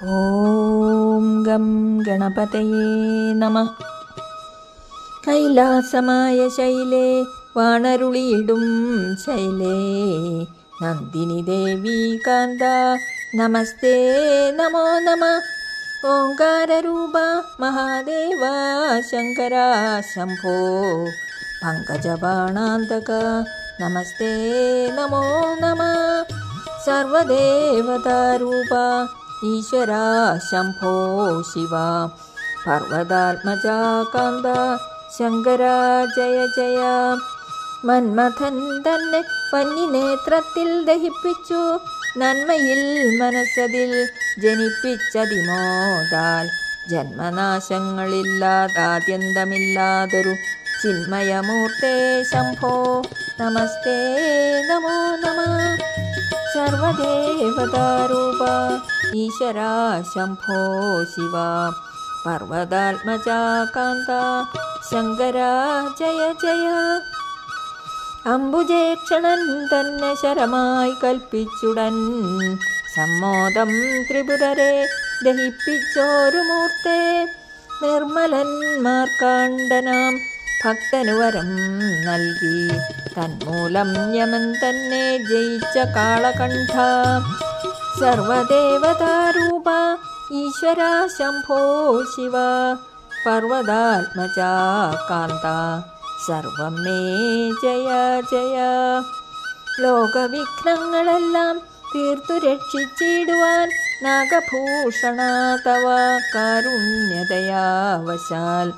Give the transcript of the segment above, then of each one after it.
ഓം gum ഗണപതയേ നമ കൈലാസമായ ശൈലേ വാണരുളിയിടും ശൈലേ നന്ദിനി ദേവി കാന്ത നമസ്തേ നമോ നമ ഓങ്കാരൂപ മഹാദേവ ശങ്കര ശംഭോ പങ്കജബാണാന്തക നമസ്തേ നമോ നമ സർവദേവതാരൂപ ഈശ്വര ശംഭോ ശിവ. പർവതാത്മജ കാന്ത ശങ്കര ജയ ജയ. മന്മഥൻ തന്നെ പന്നിനേത്രത്തിൽ ദഹിപ്പിച്ചു. നന്മയിൽ മനസ്സതിൽ ജനിപ്പിച്ചതിമോദാൽ ജന്മനാശങ്ങളില്ലാതാദ്യന്തമില്ലാതൊരു ചിന്മയമൂർത്തേ ശംഭോ. നമസ്തേ നമോ നമ. സർവദേവതാരൂപ. ഈശ്വര ശംഭോ ശിവ പർവതാത്മജ കാന്ത ശങ്കര ജയ ജയ അംബുജേക്ഷണൻ തന്നെ ശരമായി കൽപ്പിച്ചുടൻ സമ്മോദം ത്രിപുരരെ ദഹിപ്പിച്ചോരു മൂർത്തേ നിർമ്മലൻ മാർക്കാണ്ഡനാം ഭക്തനു നൽകി। തന്മൂലം യമൻ തന്നെ ജയിച്ച കാളകണ്ഠ। സർവദേവതാരൂപ ഈശ്വര ശംഭോ ശിവ പർവതാത്മജ കാന്ത സർവം മേ ജയ ജയ. ലോകവിഘ്നങ്ങളെല്ലാം തീർത്തു രക്ഷിച്ചിടുവാൻ നാഗഭൂഷണ തവ കാരുണ്യതയാവശാൽ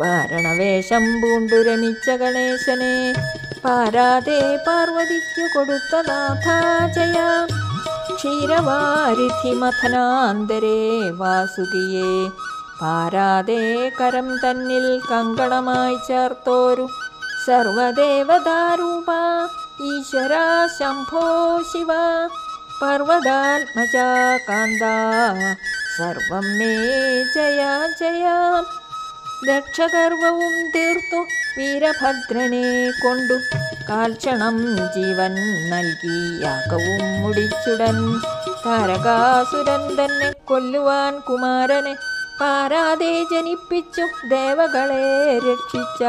വാരണവേഷം പൂണ്ടു രമിച്ച ഗണേശനെ പാരാതെ പാർവതിക്കു കൊടുത്ത നാഥാജയ. ക്ഷീരവാരിധി മഥനാന്തരേ വാസുകിയെ പാരാതെ കരം തന്നിൽ കങ്കണമായി ചേർത്തോരു സർവദേവതാരൂപ ഈശ്വര ശംഭോ ശിവ പർവതാത്മജ കാന്ത സർവം മേ ജയ ജയ. ദക്ഷഗർവവും തീർത്തു വീരഭദ്രനെ കൊണ്ടു. കാൽക്ഷണം ജീവൻ നൽകി യാഗവും മുടിച്ചുടൻ. താരകാസുരൻ തന്നെ കൊല്ലുവാൻ കുമാരനെ പാരാതെ ജനിപ്പിച്ചു. ദേവകളെ രക്ഷിച്ച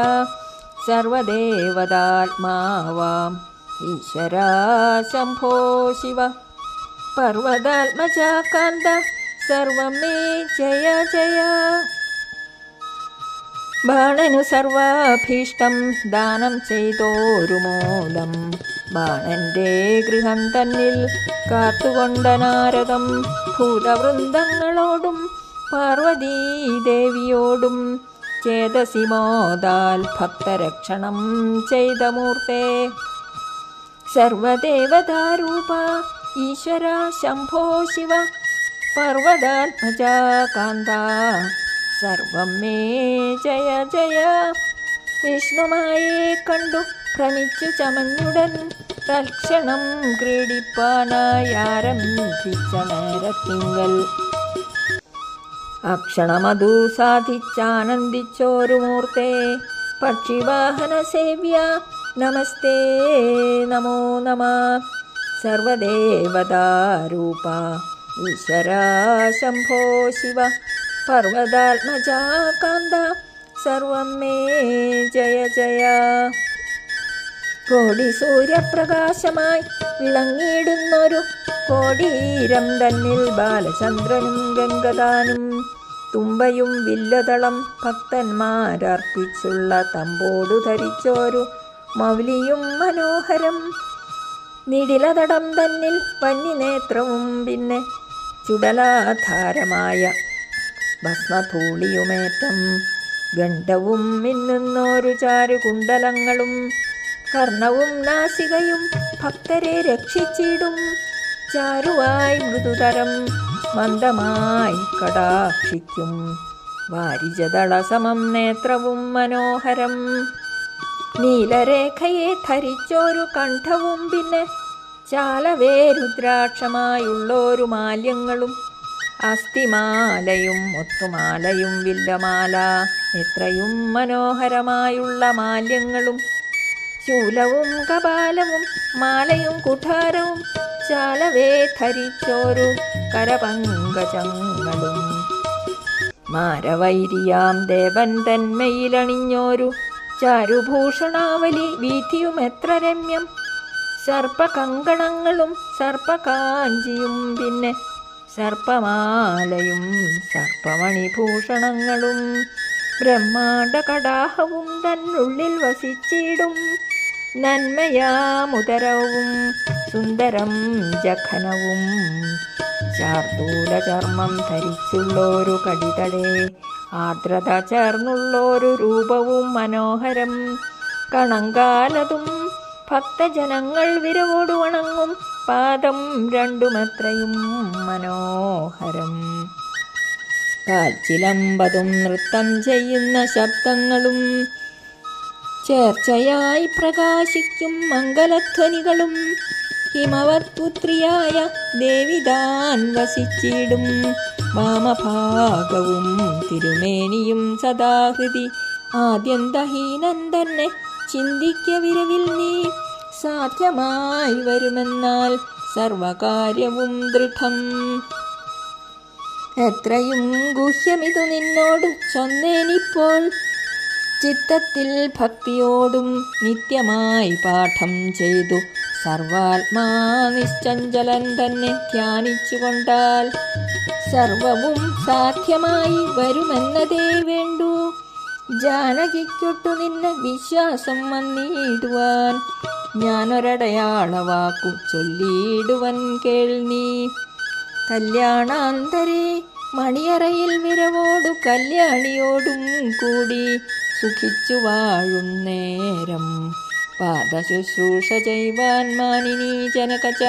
സർവദേവതാത്മാവാം ഈശ്വരാ ശംഭോ ശിവ. പർവതാത്മജ കാന്ത സർവമേ ജയ ജയ. ബാണനു സർവാഭീഷ്ടം. ദാനം ചെയ്തോരു മൂലം ബാണന്റെ ഗൃഹം തന്നിൽ കാത്തുകൊണ്ട നാരദം. ഭൂതവൃന്ദങ്ങളോടും പാർവതീദേവിയോടും ചേതസിമോദാൽ ഭക്തരക്ഷണം ചെയ്ത മൂർത്തേ. സർവദേവതാരൂപ ഈശ്വര ശംഭോ ശിവ. പർവതാത്മജ കാന്ത സർവം മേ ജയ ജയ. വിഷ്ണുമായെ കണ്ടു ഭ്രമിച്ചു ചമഞ്ഞുടൻ തൽക്ഷണം ക്രീഡിപ്പാനായി ആരംഭിച്ച നേരത്തിങ്കൽ. അക്ഷണമതു സാധിച്ചാനന്ദിച്ചോരു മൂർത്തേ. പക്ഷിവാഹന സേവ്യ നമസ്തേ നമോ നമ. സർവദേവതാരൂപ ഈശ്വര ശംഭോ ശിവ. പർവതാത്മജ കാന്ത മേ ജയ ജയ. കോടി സൂര്യപ്രകാശമായി വിളങ്ങിയിടുന്നൊരു കോടീരം തന്നിൽ ബാലചന്ദ്രനും ഗംഗദാനും തുമ്പയും വില്ലതളം ഭക്തന്മാരർപ്പിച്ചുള്ള തമ്പോടു ധരിച്ചോരു മൗലിയും മനോഹരം. നിടിലതടം തന്നിൽ പന്നിനേത്രവും പിന്നെ ചുടലാധാരമായ ഭസ്മധൂളിയുമേറ്റം. ഗണ്ഡവും മിന്നുന്നോരു ചാരുകുണ്ടലങ്ങളും കർണവും നാസികയും ഭക്തരെ രക്ഷിച്ചിടും. ചാരുവായി മൃദുതരം മന്ദമായി കടാക്ഷിക്കും. വാരിജദളസമം നേത്രവും മനോഹരം. നീലരേഖയെ ധരിച്ചോരു കണ്ഠവും പിന്നെ ചാലവേ രുദ്രാക്ഷമായുള്ളോരു മാല്യങ്ങളും. അസ്ഥിമാലയും ഒത്തുമാലയും വില്ലമാല. എത്രയും മനോഹരമായുള്ള മാല്യങ്ങളും ശൂലവും കപാലവും മാലയും കുഠാരവും ചാലവേ ധരിച്ചോരു കരപങ്കജങ്ങളും. മാരവൈരിയാം ദേവൻ തന്മയിലണിഞ്ഞോരു ചാരുഭൂഷണാവലി വീഥിയും എത്ര രമ്യം. സർപ്പകങ്കണങ്ങളും സർപ്പകാഞ്ചിയും പിന്നെ സർപ്പമാലയും സർപ്പമണിഭൂഷണങ്ങളും ബ്രഹ്മാണ്ട കടാഹവും തന്നുള്ളിൽ വസിച്ചിടും. നന്മയാമുദരവും സുന്ദരം ജഖനവും ചാർദൂല ചർമ്മം ധരിച്ചുള്ളൊരു കടിതടെ ആർദ്രത ചേർന്നുള്ളൊരു രൂപവും മനോഹരം. കണങ്കാലതും ഭക്തജനങ്ങൾ വിരവോടു വണങ്ങും പാദം രണ്ടുമത്രയും മനോഹരം. കാൽച്ചിലമ്പതും നൃത്തം ചെയ്യുന്ന ശബ്ദങ്ങളും ചേർച്ചയായി പ്രകാശിക്കും മംഗലധ്വനികളും ഹിമവത്പുത്രിയായ ദേവിതാൻ വസിച്ചിടും വാമഭാഗവും തിരുമേനിയും സദാഹൃതി. ആദ്യന്തഹീനൻ തന്നെ ചിന്തിക്ക വിരവിൽ നീ സാധ്യമായി വരുമെന്നാൽ സർവകാര്യവും ദൃഢം. എത്രയും ഗുഹ്യമിതു നിന്നോട് ചൊന്നേനിപ്പോൾ ചിത്തത്തിൽ ഭക്തിയോടും നിത്യമായി പാഠം ചെയ്തു. സർവാത്മാ നിശ്ചഞ്ചലൻ തന്നെ ധ്യാനിച്ചുകൊണ്ടാൽ സർവവും സാധ്യമായി വരുമെന്നതേ വേണ്ടൂ. ജാനകിക്കൊട്ടു നിന്നെ വിശ്വാസം വന്നിടുവാൻ ഞാനൊരടയാളവാക്കു ചൊല്ലിയിടുവൻ കേൾനീ കല്യാണാന്തരേ മണിയറയിൽ വിരവോടു കല്യാണിയോടും കൂടി സുഖിച്ചു വാഴും നേരം. പാദശുശ്രൂഷ ചെയ്വാൻ മാനിനി ജനകച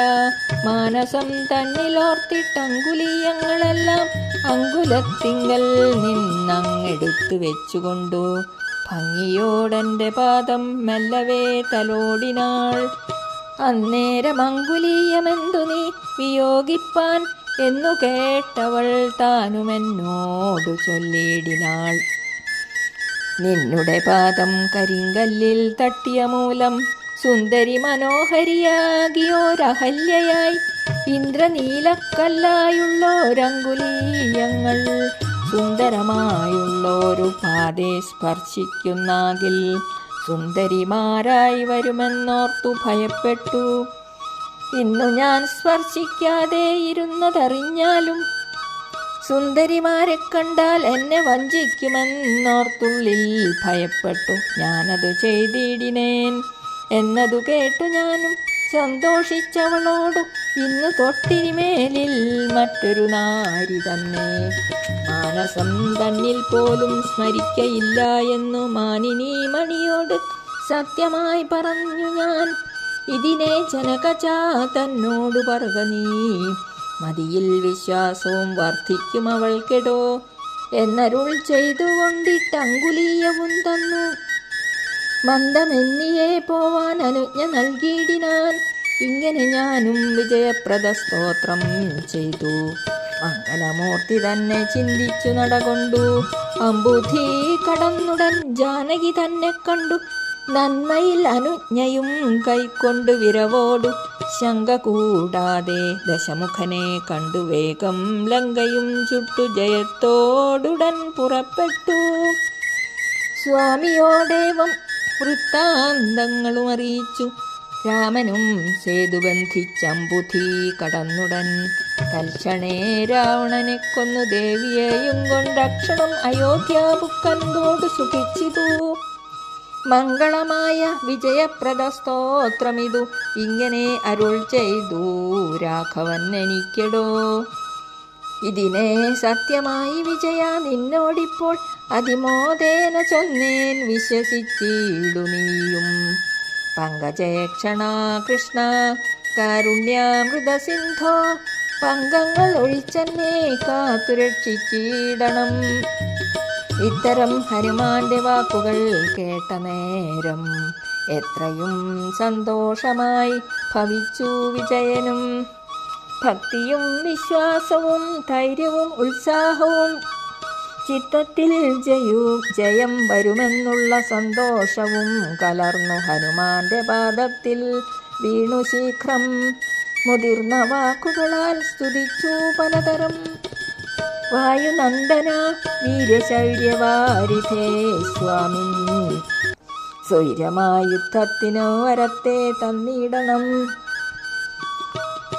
മാനസം തന്നിലോർത്തിട്ടങ്കുലീയങ്ങളെല്ലാം അങ്കുലത്തിങ്കൽ നിന്നങ്ങെടുത്തു വെച്ചുകൊണ്ടു. ഭംഗിയോടെന്റെ പാദം മെല്ലവേ തലോടിനാൾ. അന്നേരം അങ്കുലീയമെന്തു നീ വിയോഗിപ്പാൻ എന്നു കേട്ടവൾ താനുമെന്നോട് ചൊല്ലിയിടിനാൾ. നിന്നുടെ പാദം കരിങ്കല്ലിൽ തട്ടിയ മൂലം സുന്ദരി മനോഹരിയാകിയോരഹല്യയായി. ഇന്ദ്രനീലക്കല്ലായുള്ളോരങ്കുലീയങ്ങൾ സുന്ദരമായുള്ളൊരു പാതേ സ്പർശിക്കുന്നാകിൽ സുന്ദരിമാരായി വരുമെന്നോർത്തു ഭയപ്പെട്ടു. ഇന്നു ഞാൻ സ്പർശിക്കാതെ ഇരുന്നതറിഞ്ഞാലും സുന്ദരിമാരെ കണ്ടാൽ എന്നെ വഞ്ചിക്കുമെന്നോർത്തുള്ളിൽ ഭയപ്പെട്ടു. ഞാനതു ചെയ്തിടിനേൻ എന്നതു കേട്ടു ഞാനും. സന്തോഷിച്ചവളോടു ഇന്നു തൊട്ടിരിമേലിൽ മറ്റൊരു നാരി തന്നെ. മാനസം തന്നിൽ പോലും സ്മരിക്കയില്ല എന്നു മാനിനി മണിയോട് സത്യമായി പറഞ്ഞു ഞാൻ. ഇതിനെ ജനകച തന്നോട് പറക നീ. മതിയിൽ വിശ്വാസവും വർദ്ധിക്കും അവൾക്കെടോ. എന്നരുൾ ചെയ്തുകൊണ്ടിട്ടങ്കുലീയവും തന്നു. മന്ദമെന്നിയെ പോവാൻ അനുജ്ഞ നൽകിയിടിനാൻ. ഇങ്ങനെ ഞാനും വിജയപ്രദ സ്തോത്രം ചെയ്തു. മംഗലമൂർത്തി തന്നെ ചിന്തിച്ചു നടകൊണ്ടു. അമ്പുധി കടന്നുടൻ ജാനകി തന്നെ കണ്ടു. നന്മയിൽ അനുജ്ഞയും കൈക്കൊണ്ടു വിരവോടു. ശങ്ക കൂടാതെ ദശമുഖനെ കണ്ടു. വേഗം ലങ്കയും ചുട്ടു ജയത്തോടുടൻ പുറപ്പെട്ടു. സ്വാമിയോടേവം വൃത്താന്തങ്ങളും അറിയിച്ചു. രാമനും സേതുബന്ധിച്ചമ്പുധി കടന്നുടൻ തൽക്ഷണേ രാവണനെ കൊന്നു ദേവിയെയും കൊണ്ടക്ഷണം അയോധ്യാപുക്കന്തോട് സുഖിച്ചിതു. മംഗളമായ വിജയപ്രദ സ്തോത്രമിതു. ഇങ്ങനെ അരുൾ ചെയ്തു രാഘവൻ എനിക്കെടോ. ഇതിനെ സത്യമായി വിജയ നിന്നോടിപ്പോൾ അതിമോദേന ചൊന്നേൻ വിശ്വസിച്ചിടു നീയും പങ്കജേക്ഷണ കൃഷ്ണ കാരുണ്യാമൃത സിന്ധോ പങ്കങ്ങൾ ഒഴിച്ചെന്നെ കാത്തുരക്ഷിച്ചിടണം ഇത്തരം ഹനുമാന്റെ വാക്കുകൾ കേട്ട നേരം എത്രയും സന്തോഷമായി ഭവിച്ചു വിജയനും. ഭക്തിയും വിശ്വാസവും ധൈര്യവും ഉത്സാഹവും ചിത്തത്തിൽ ജയൂ ജയം വരുമെന്നുള്ള സന്തോഷവും കലർന്നു ഹനുമാന്റെ പാദത്തിൽ വീണു ശീഘ്രം. മുതിർന്ന വാക്കുകളാൽ സ്തുതിച്ചു പലതരം. വായുനന്ദന വീരശൗര്യവാരിധേ സ്വാമി. സ്വൈരമായ യുദ്ധത്തിനു വരത്തെ തന്നിടണം.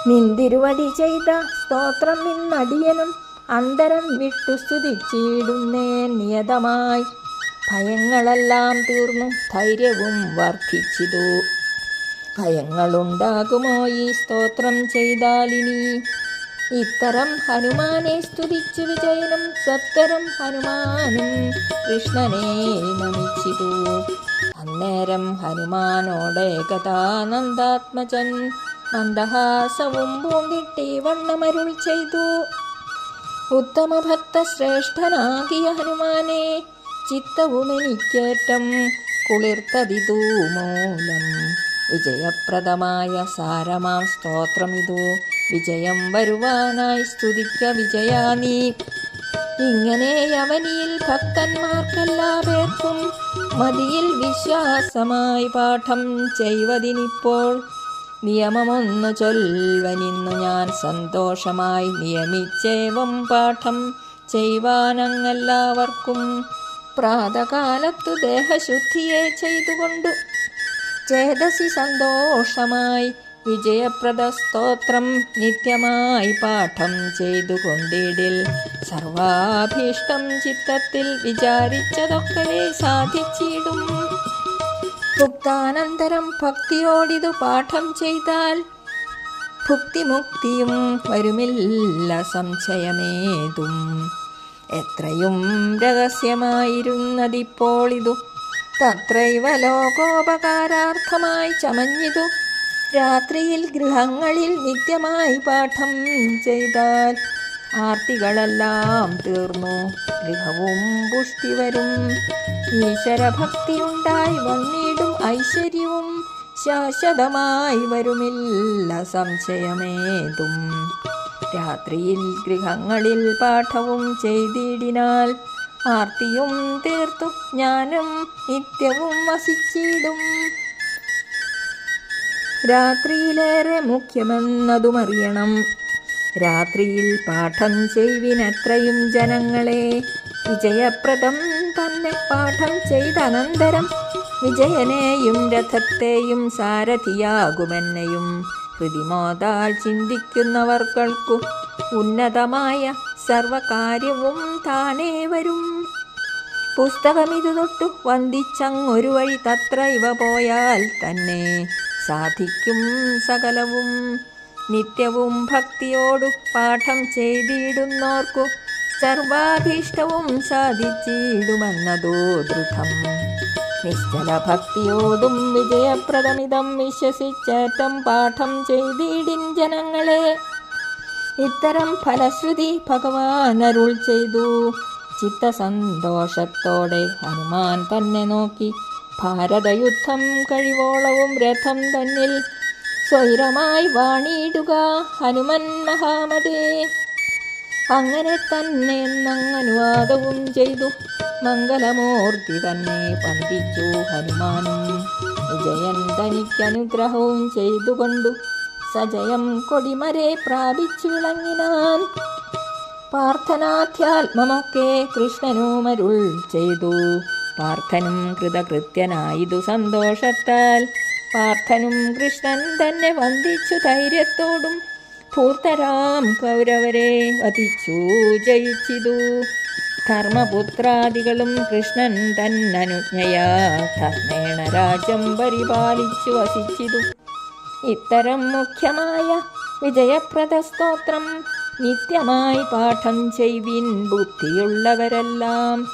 നിന്തിരുവടി ചെയ്ത സ്തോത്രം നിന്നടിയനും അന്തരം വിട്ടു സ്തുതിച്ചിടുന്നേ നിയതമായി. ഭയങ്ങളെല്ലാം തീർന്നു ധൈര്യവും വർദ്ധിച്ചിതു. ഭയങ്ങളുണ്ടാകുമോ ഈ സ്തോത്രം ചെയ്താലിനി? ഇത്തരം ഹനുമാനെ സ്തുതിച്ചു വിജയനും സത്തരം ഹനുമാനും കൃഷ്ണനെ നമിച്ചിതു. അന്നേരം ഹനുമാനോടെ കഥാനന്ദാത്മജൻ മന്ദഹാസവും പൂണ്ടിട്ടി വണ്ണമരുൾ ചെയ്തു. ഉത്തമ ശ്രേഷ്ഠനാകിയ ഹനുമാനെ ചിത്തവും എനിക്കേറ്റം കുളിർത്തതിതൂ മൂലം. വിജയപ്രദമായ സാരമാം സ്തോത്രമിതു. വിജയം വരുവാനായി സ്തുതിക്ക വിജയാനി. ഇങ്ങനെ അവനിയിൽ ഭക്തന്മാർക്കെല്ലാ പേർക്കും മതിയിൽ വിശ്വാസമായി പാഠം ചെയ്വതിനിപ്പോൾ. നിയമമൊന്നു ചൊൽവനിന്നു ഞാൻ സന്തോഷമായി നിയമിച്ചേവം പാഠം ചെയ്യുവാനങ്ങെല്ലാവർക്കും പ്രാതകാലത്തു ദേഹശുദ്ധിയെ ചെയ്തുകൊണ്ടു ചേതസി സന്തോഷമായി വിജയപ്രദ സ്തോത്രം നിത്യമായി പാഠം ചെയ്തു കൊണ്ടിടിൽ സർവാഭീഷ്ടം ചിത്തത്തിൽ വിചാരിച്ചതൊക്കെ സാധിച്ചിടും. ഭുക്താനന്തരം ഭക്തിയോടിതു പാഠം ചെയ്താൽ ഭുക്തിമുക്തിയും വരുമില്ല സംശയമേതും. എത്രയും രഹസ്യമായിരുന്നതിപ്പോൾ ഇതു തത്രൈവ ലോകോപകാരാർത്ഥമായി ചമഞ്ഞിതു. രാത്രിയിൽ ഗൃഹങ്ങളിൽ നിത്യമായി പാഠം ചെയ്താൽ ആർത്തികളെല്ലാം തീർന്നു. ഗൃഹവും പുഷ്ടി വരും ഈശ്വരഭക്തിയുണ്ടായി വന്നിടും ഐശ്വര്യവും. ശാശ്വതമായി വരുമില്ല സംശയമേതും. രാത്രിയിൽ ഗൃഹങ്ങളിൽ പാഠവും ചെയ്തിടിനാൽ ആർത്തിയും തീർത്തു ജ്ഞാനം നിത്യവും വസിച്ചിടും. രാത്രിയിലേറെ മുഖ്യമെന്നതുമറിയണം. രാത്രിയിൽ പാഠം ചെയ്വിനത്രയും ജനങ്ങളെ. വിജയപ്രദം തന്നെ പാഠം ചെയ്തനന്തരം വിജയനെയും രഥത്തെയും സാരഥിയാകുമെന്നെയും. ഹൃതിമോതാൽ ചിന്തിക്കുന്നവർക്കൾക്കു ഉന്നതമായ സർവകാര്യവും താനേ വരും. പുസ്തകമിതു തൊട്ടു വന്ദിച്ചങ്ങൊരു വഴി തത്ര ഇവ പോയാൽ തന്നെ സാധിക്കും സകലവും. നിത്യവും ഭക്തിയോടു പാഠം ചെയ്തിടുന്നോർക്കു സർവാഭീഷ്ടവും സാധിച്ചിടുമെന്നതോ ദൃഢം. നിശ്ചല ഭക്തിയോടും വിജയപ്രദമിതം വിശ്വസിച്ചേറ്റം പാഠം ചെയ്തിടിൻ ജനങ്ങളെ ഇത്തരം ഫലശ്രുതി ഭഗവാൻ അരുൾ ചെയ്തു. ചിത്തസന്തോഷത്തോടെ ഹനുമാൻ തന്നെ നോക്കി. ഭാരതയുദ്ധം കഴിവോളവും രഥം തന്നിൽ സ്വൈരമായി വാണിയിടുക ഹനുമൻ മഹാമതേ. അങ്ങനെ തന്നെ എന്നങ്ങനുവാദവും ചെയ്തു. മംഗലമൂർത്തി തന്നെ പന്തിച്ചു ഹനുമാനും. വിജയൻ തനിക്കനുഗ്രഹവും ചെയ്തുകൊണ്ടു. സജയം കൊടിമരെ പ്രാപിച്ചു വിളങ്ങിനാൻ പാർത്ഥനാധ്യാത്മമൊക്കെ കൃഷ്ണനുമരുൾ ചെയ്തു. പാർത്ഥനും കൃതകൃത്യനായിതു സന്തോഷത്താൽ പാർത്ഥനും കൃഷ്ണൻ തന്നെ വന്ദിച്ചു ധൈര്യത്തോടും ഭൂർത്തരാം കൗരവരെ വധിച്ചു ജയിച്ചിതു. ധർമ്മപുത്രാദികളും കൃഷ്ണൻ തന്നനുജ്ഞയാ ധർമ്മേണ രാജ്യം പരിപാലിച്ചു വസിച്ചിതു. ഇത്തരം മുഖ്യമായ വിജയപ്രദ സ്തോത്രം നിത്യമായി പാഠം ചെയ്വിൻ ബുദ്ധിയുള്ളവരെല്ലാം.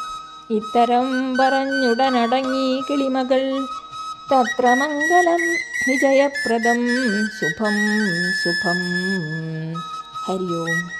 ഇത്തരം പറഞ്ഞുടനടങ്ങി കിളിമകൾ തത്ര മംഗളം വിജയപ്രദം. ശുഭം ശുഭം. ഹരി ഓം